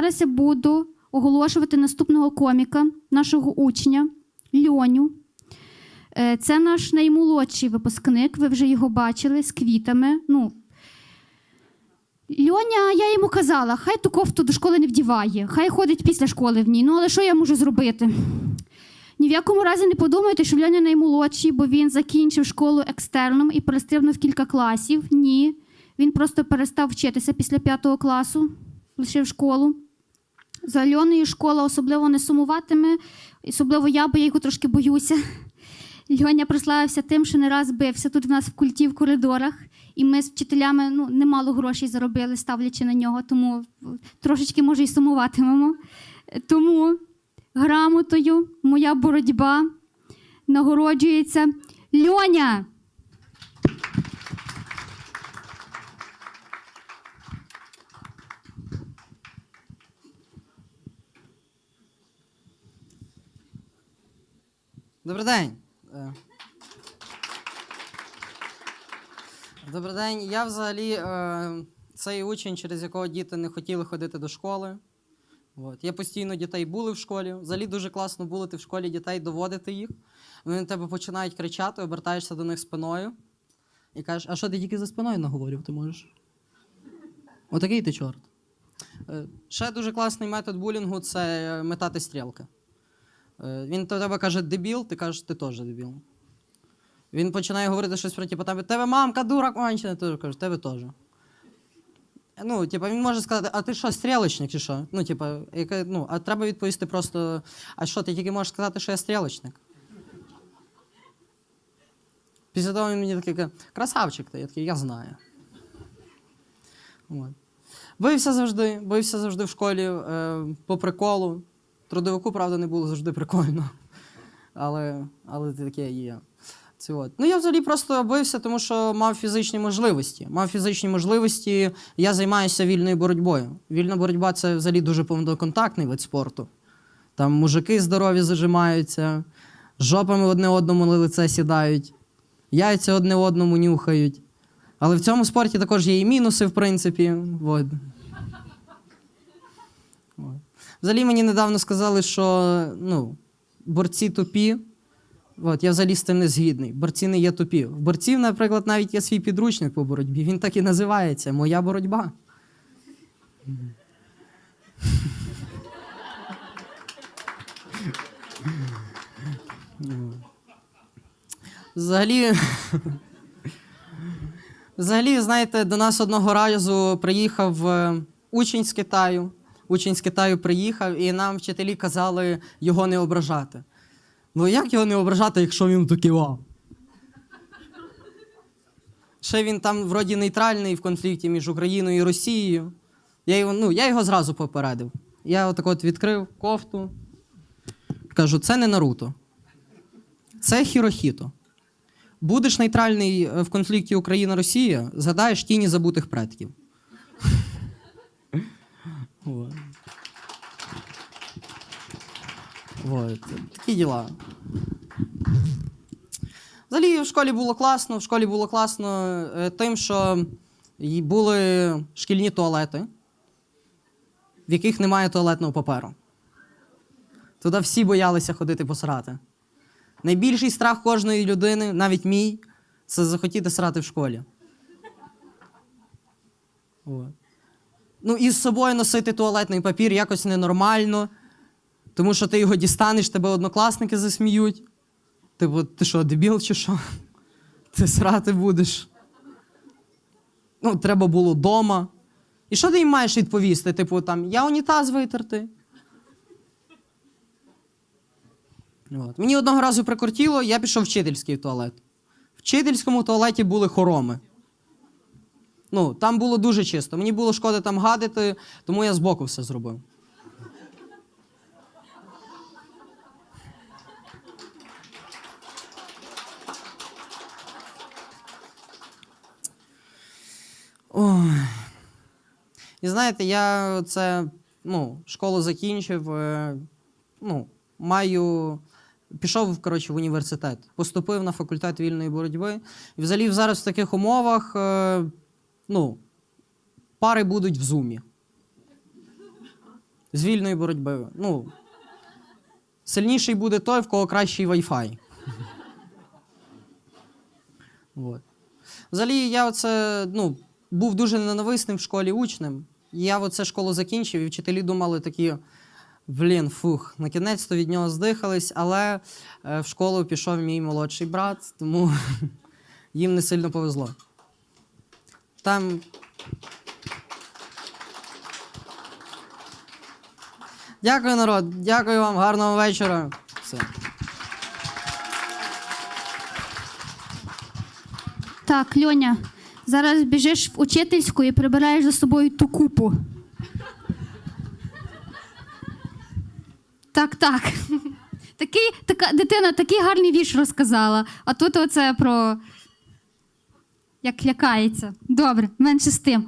Зараз я буду оголошувати наступного коміка, нашого учня Льоню. Е, Це наш наймолодший випускник. Ви вже його бачили з квітами. Ну, Льоня, я йому казала, хай ту кофту до школи не вдіває, хай ходить після школи в ній. Ну, але що я можу зробити? Ні в якому разі не подумайте, що Льоня наймолодший, бо він закінчив школу екстерном і перестрибнув кілька класів. Ні. Він просто перестав вчитися після п'ятого класу, лишив школу. За Льоною школа особливо не сумуватиме, особливо я, бо я його трошки боюся. Льоня прославився тим, що не раз бився тут в нас в культі в коридорах, і ми з вчителями ну, немало грошей заробили, ставлячи на нього, тому трошечки, може, і сумуватимемо. Тому грамотою моя боротьба нагороджується Льоня. Добрий день. Е. Добрий день. Я взагалі е, цей учень, через якого діти не хотіли ходити до школи. От. Я постійно дітей були в школі. Взагалі дуже класно булити в школі дітей, доводити їх. Вони на тебе починають кричати, обертаєшся до них спиною і кажеш, а що ти тільки за спиною наговорив, ти можеш? Отакий ти чорт. Е, Ще дуже класний метод булінгу це метати стрілки. Е, Він до тебе каже дебіл, ти кажеш, ти теж дебіл. Він починає говорити щось про типу, тебе, тебе мамка дура кончена, ти кажеш, тебе теж. Ну, типу, він може сказати, а ти що, стрілочник чи що? Ну, типу, яке, ну, а треба відповісти просто, а що, ти тільки можеш сказати, що я стрілочник? Після того він мені такий каже, красавчик ти, я такий, я знаю. От. Бився завжди, бився завжди в школі е, по приколу. Трудовику, правда, не було завжди прикольно. Але, але таке є. Це от. Ну, я взагалі просто бився, тому що мав фізичні можливості. Мав фізичні можливості, я займаюся вільною боротьбою. Вільна боротьба це взагалі дуже повноконтактний вид спорту. Там мужики здорові зажимаються, жопами одне одному на лице сідають, яйця одне одному нюхають. Але в цьому спорті також є і мінуси, в принципі. От. Взагалі мені недавно сказали, що ну, борці тупі. От, я взагалі з цим не згідний. Борці не є тупі. В борців, наприклад, навіть є свій підручник по боротьбі. Він так і називається Моя боротьба. Взагалі, взагалі, знаєте, до нас одного разу приїхав е, учень з Китаю. Учень з Китаю приїхав, і нам вчителі казали його не ображати. Ну як його не ображати, якщо він туківа? Ще він там вроді нейтральний в конфлікті між Україною і Росією. Я його, ну, я його зразу попередив. Я отак от відкрив кофту. Кажу, це не Наруто. Це Хірохіто. Будеш нейтральний е, в конфлікті Україна-Росія, згадаєш тіні забутих предків. Вот. Вот. Такі діла. Взагалі в школі було класно. В школі було класно е, тим, що були шкільні туалети, в яких немає туалетного паперу. Туди всі боялися ходити посрати. Найбільший страх кожної людини, навіть мій, це захотіти срати в школі. От. Ну, і з собою носити туалетний папір якось ненормально, тому що ти його дістанеш, тебе однокласники засміють. Типу, ти що, дебіл чи що? Ти срати будеш. Ну, треба було вдома. І що ти їм маєш відповісти? Типу, там, я унітаз витерти. От. Мені одного разу прикортіло, я пішов в вчительський туалет. В вчительському туалеті були хороми. Ну, там було дуже чисто. Мені було шкода там гадити, тому я збоку все зробив. Ой. І знаєте, я це, ну, школу закінчив, е, ну, маю. Пішов коротше, в університет, поступив на факультет вільної боротьби. І взагалі зараз в таких умовах е, ну, пари будуть в зумі. з вільної боротьби. Ну, сильніший буде той, в кого кращий Wi-Fi. От. Взагалі, я оце, ну, був дуже ненависним в школі учнем. І Я оце школу закінчив, і вчителі думали такі. Блін, фух, на кінець-то від нього здихались, але е, в школу пішов мій молодший брат, тому їм не сильно повезло. Там. Дякую, народ. Дякую вам, гарного вечора. Все. Так, Льоня, зараз біжиш в учительську і прибираєш за собою ту купу. Так, так. Такий, така дитина такий гарний вірш розказала. А тут оце про як лякається. Добре, менше з тим.